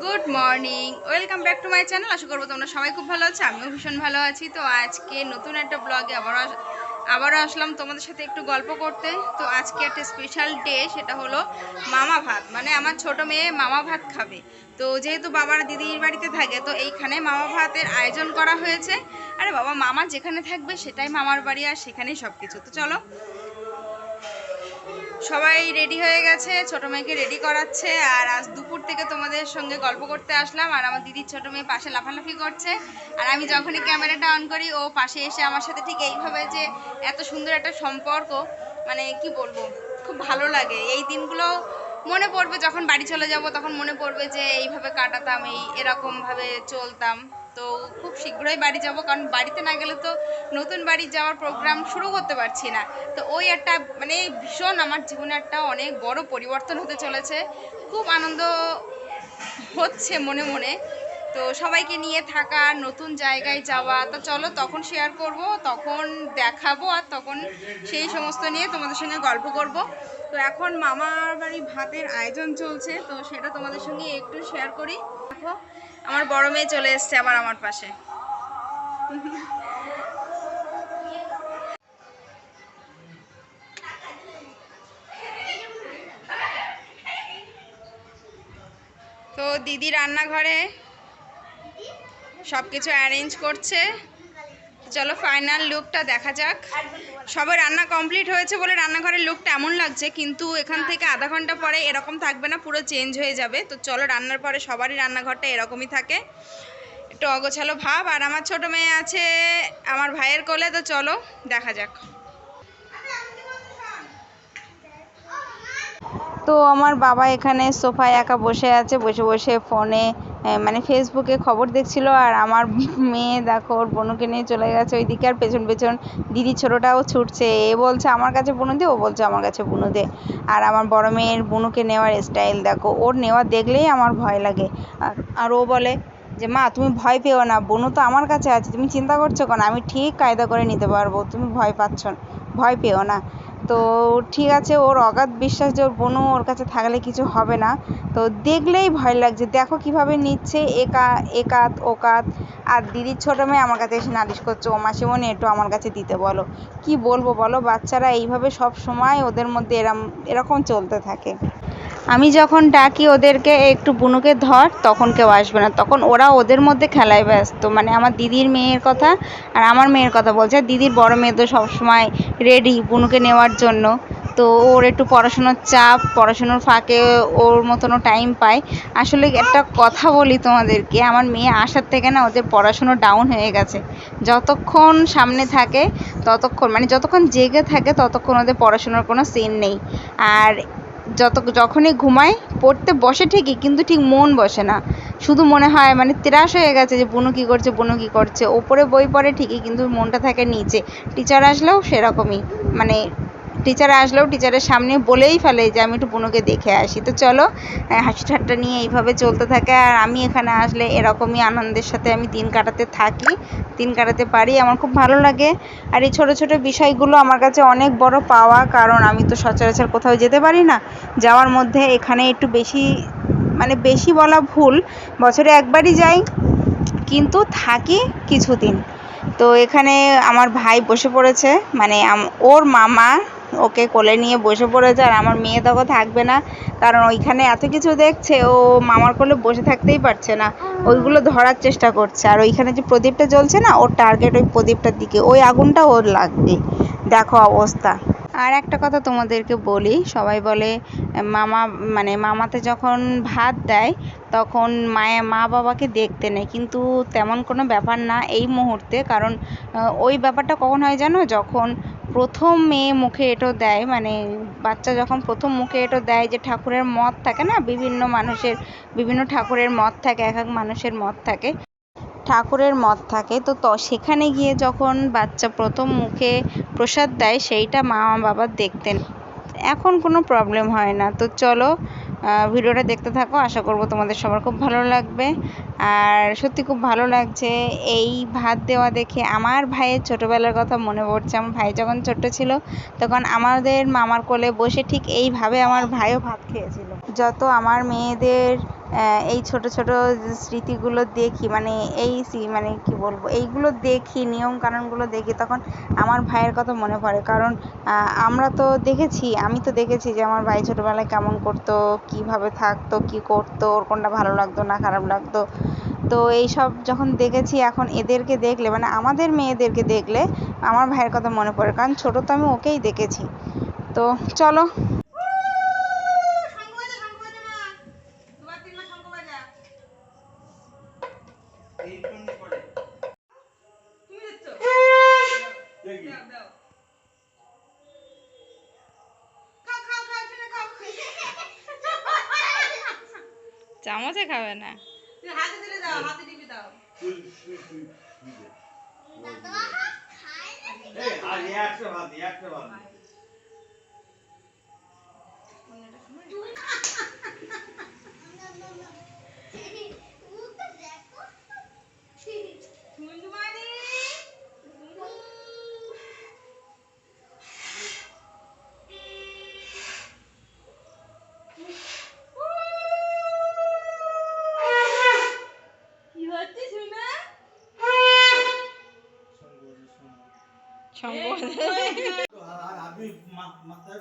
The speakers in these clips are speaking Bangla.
Good morning welcome back to my channel আশা করব তোমরা সবাই খুব ভালো আছো, আমিও ভীষণ ভালো আছি। তো আজকে নতুন একটা ব্লগে আবারও আস- আবারও আসলাম তোমাদের সাথে একটু গল্প করতে। তো আজকে একটা স্পেশাল ডে সেটা হলো মামা ভাত। মানে আমার ছোট মেয়ে মামা ভাত খাবে। তো যেহেতু বাবার দিদির বাড়িতে থাকে, তো এইখানে মামা ভাতের আয়োজন করা হয়েছে। আরে বাবা, মামা যেখানে থাকবে সেটাই মামার বাড়ি আর সেখানেই সব কিছু তো চলো সবাই রেডি হয়ে গেছে, ছোট মেয়েকে রেডি করাচ্ছে, আর আজ দুপুর থেকে তোমাদের সঙ্গে গল্প করতে আসলাম, আর আমার দিদির ছোট মেয়ে পাশে লাফালাফি করছে, আর আমি যখনই ক্যামেরাটা অন করি, ও পাশে এসে আমার সাথে ঠিক এইভাবে যে এত সুন্দর একটা সম্পর্ক মানে কি বলব, খুব ভালো লাগে। এই দিনগুলো মনে পড়বে যখন বাড়ি চলে যাব, তখন মনে পড়বে যে এইভাবে কাটাতাম, এই এরকমভাবে চলতাম। তো খুব শীঘ্রই বাড়ি যাব, কারণ বাড়িতে না গেলে তো নতুন বাড়ি যাওয়ার প্রোগ্রাম শুরু করতে পারছি না। তো ওই একটা মানে ভীষণ আমার জীবনে একটা অনেক বড় পরিবর্তন হতে চলেছে। খুব আনন্দ হচ্ছে মনে মনে। তো সবাইকে নিয়ে থাকা, নতুন জায়গায় যাওয়া, তো চলো তখন শেয়ার করব, তখন দেখাবো আর তখন সেই সমস্ত নিয়ে তোমাদের সঙ্গে গল্প করব। তো এখন মামার বাড়ি ভাতের আয়োজন চলছে, তো সেটা তোমাদের সঙ্গে একটু শেয়ার করি। দেখো, আমার বড় মেয়ে চলে এসছে আবার আমার পাশে। তো দিদি রান্নাঘরে সব কিছু অ্যারেঞ্জ করছে। চলো ফাইনাল লুকটা দেখা যাক। সবে রান্না কমপ্লিট হয়েছে বলে রান্নাঘরের লুকটা এমন লাগছে কিন্তু এখান থেকে আধা ঘণ্টা পরে এরকম থাকবে না পুরো চেঞ্জ হয়ে যাবে। তো চলো রান্নার পরে সবারই রান্নাঘরটা এরকমই থাকে। একটু অগোছালো ভাব আর আমার ছোট মেয়ে আছে আমার ভাইয়ের কোলে তো চলো দেখা যাক। তো আমার বাবা এখানে সোফায় একা বসে আছে বসে বসে ফোনে মানে ফেসবুকে খবর দেখছিল আর আমার মেয়ে দেখো, ওর বোনুকে নিয়ে চলে গেছে ওইদিকে আর পেছন পেছন দিদি ছোটোটাও ছুটছে। এ বলছে, আমার কাছে বুনু দে, ও বলছে, আমার কাছে বুনু দে। আর আমার বড় মেয়ের বুনুকে নেওয়ার স্টাইল দেখো, ওর নেওয়া দেখলেই আমার ভয় লাগে। আর ও বলে যে, মা, তুমি ভয় পেও না, বুনু তো আমার কাছে আছে, তুমি চিন্তা করছ কেন? আমি ঠিক কায়দা করে নিতে পারব, তুমি ভয় পাচ্ছ ভয় পেও না। তো ঠিক আছে, ওর অগাধ বিশ্বাস যে ওর বোনও ওর কাছে থাকলে কিছু হবে না। তো দেখলেই ভয় লাগছে, দেখো কীভাবে নিচ্ছে একা, একাত, ওকাত। আর দিদির ছোটো মেয়ে আমার কাছে এসে নালিশ করছে, ও মাসিমণি, একটু আমার কাছে দিতে বলো। কি বলব বলো? বাচ্চারা এইভাবে সব সময় ওদের মধ্যে এরম, এরকম চলতে থাকে। আমি যখন ডাকি ওদেরকে একটু বুনুকে ধর, তখন কেউ আসবে না। তখন ওরা ওদের মধ্যে খেলায় ব্যস্ত। মানে আমার দিদির মেয়ের কথা আর আমার মেয়ের কথা বলছে। দিদির বড় মেয়ে তো সবসময় রেডি বুনুকে নেওয়ার জন্য। তো ওর একটু পড়াশোনার চাপ, পড়াশোনার ফাঁকে ওর মতনও টাইম পায়। আসলে একটা কথা বলি তোমাদেরকে, আমার মেয়ে আসার থেকে না ওদের পড়াশুনো ডাউন হয়ে গেছে। যতক্ষণ সামনে থাকে, ততক্ষণ মানে যতক্ষণ জেগে থাকে, ততক্ষণ ওদের পড়াশোনার কোনো সিন নেই। আর যত যখনই ঘুমাই পড়তে বসে ঠিকই, কিন্তু ঠিক মন বসে না। শুধু মনে হয় মানে ত্রাস হয়ে গেছে যে, বুনু কী করছে, বুনু কী করছে। ওপরে বই পড়ে ঠিকই, কিন্তু মনটা থাকে নিচে। টিচার আসলেও সেরকমই মানে টিচার আসলেও টিচারের সামনে বলেই ফেলে যে আমি একটু বুনুকে দেখে আসি। তো চলো হাসি ঠাট্টা নিয়ে এইভাবে চলতে থাকে আর আমি এখানে আসলে এরকমই আনন্দের সাথে আমি দিন কাটাতে থাকি, দিন কাটাতে পারি। আমার খুব ভালো লাগে। আর এই ছোটো ছোটো বিষয়গুলো আমার কাছে অনেক বড় পাওয়া, কারণ আমি তো সচরাচর কোথাও যেতে পারি না। যাওয়ার মধ্যে এখানে একটু বেশি মানে বেশি বলা ভুল, বছরে একবারই যাই, কিন্তু থাকি কিছুদিন। তো এখানে আমার ভাই বসে পড়েছে মানে ওর মামা ওকে কোলে নিয়ে বসে পড়েছে আর আমার মেয়ে তখন থাকবে না। কারণ ওইখানে এত কিছু দেখছে, ও মামার কোলে বসে থাকতেই পারছে না। ওইগুলো ধরার চেষ্টা করছে। আর ওইখানে যে প্রদীপটা জ্বলছে না, ওর টার্গেট ওই প্রদীপটার দিকে। ওই আগুনটা ওর লাগবে। দেখো অবস্থা। আর একটা কথা তোমাদেরকে বলি, সবাই বলে, মামা মানে মামাতে যখন ভাত দেয়, তখন মায়ে মা বাবাকে দেখতে নেয়। কিন্তু তেমন কোনো ব্যাপার না এই মুহূর্তে। কারণ ওই ব্যাপারটা কখন হয় জানো? যখন প্রথম মেয়ে মুখে এঁটো দেয় মানে বাচ্চা যখন প্রথম মুখে এঁটো দেয় যে ঠাকুরের মত থাকে না, বিভিন্ন মানুষের, বিভিন্ন ঠাকুরের মত থাকে, এক এক মানুষের মত থাকে, ঠাকুরের মত থাকে, তো সেখানে গিয়ে যখন বাচ্চা প্রথম মুখে প্রসাদ দেয়, সেইটা মা বাবা দেখতেন। এখন কোনো প্রবলেম হয় না, তো চলো ভিডিওটা দেখতে থাকো। আশা করব তোমাদের সবার খুব ভালো লাগবে। আর সত্যি খুব ভালো লাগছে এই ভাত দেওয়া দেখে। আমার ভাইয়ের ছোটোবেলার কথা মনে পড়ছে। আমার ভাই যখন ছোট্ট ছিল, তখন আমাদের মামার কোলে বসে ঠিক এইভাবে আমার ভাইও ভাত খেয়েছিল। যত আমার মেয়েদের এই ছোট ছোট স্মৃতিগুলো দেখি মানে এই মানে কি বলব, এইগুলো দেখি, নিয়ম কানুনগুলো দেখি, তখন আমার ভাইয়ের কথা মনে পড়ে। কারণ আমরা তো দেখেছি, আমি তো দেখেছি যে আমার ভাই ছোটোবেলায় কেমন করতো, কীভাবে থাকতো, কী করতো, ওর কোনটা ভালো লাগতো, না খারাপ লাগতো। তো এই সব যখন দেখেছি, এখন এদেরকে দেখলে মানে আমাদের মেয়েদেরকে দেখলে, আমার ভাইয়ের কথা মনে পড়ে। কারণ ছোটো তো আমি ওকেই দেখেছি। তো চলো চামচে খাবে না তুই তুই তুই তুই দে। এই আর একটা ভাত দে, একটা ভাত மற்ற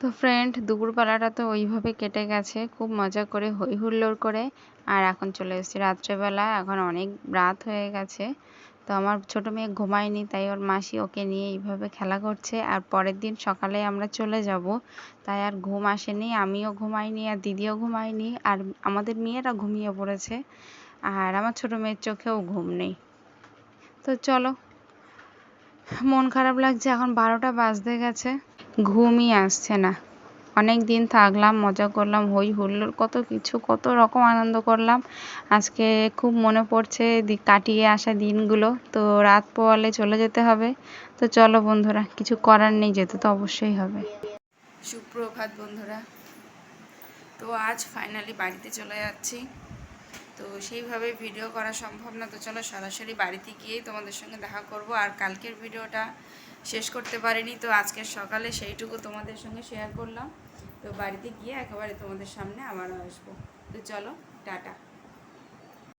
তো ফ্রেন্ড দুপুরবেলাটা তো ওইভাবে কেটে গেছে। খুব মজা করে হই হুল্লোড় করে। আর এখন চলে এসেছি রাত্রেবেলা। এখন অনেক রাত হয়ে গেছে। তো আমার ছোট মেয়ে ঘুমায়নি, তাই ওর মাসি ওকে নিয়ে এইভাবে খেলা করছে। আর পরের দিন সকালে আমরা চলে যাব। তাই আর ঘুম আসেনি, আমিও ঘুমাইনি আর দিদিও ঘুমায়নি। আর আমাদের মেয়েরা ঘুমিয়ে পড়েছে। আর আমার ছোট মেয়ের চোখেও ঘুম নেই। তো চলো, মন খারাপ লাগছে, এখন বারোটা বাজতে গেছে। ঘুমই আসছে না। অনেক দিন থাকলাম, মজা করলাম, হই হুল্লোড়, কত কিছু, কত রকম আনন্দ করলাম। আজকে খুব মনে পড়ছে কাটিয়ে আসা দিনগুলো, তো রাত পোয়ালে চলে যেতে হবে। তো চলো বন্ধুরা, কিছু করার নেই, যেতে তো অবশ্যই হবে। সুপ্রভাত বন্ধুরা। তো আজ ফাইনালি বাড়িতে চলে যাচ্ছি। তো সেইভাবে ভিডিও করা সম্ভব না। তো চলো সরাসরি বাড়িতে গিয়েই তোমাদের সঙ্গে দেখা করব। আর কালকের ভিডিওটা শেষ করতে পারিনি, তো আজকের সকালে সেইটুকু তোমাদের সঙ্গে শেয়ার করলাম। তো বাড়িতে গিয়ে একেবারে তোমাদের সামনে আবারও আসব। তো চলো, টাটা।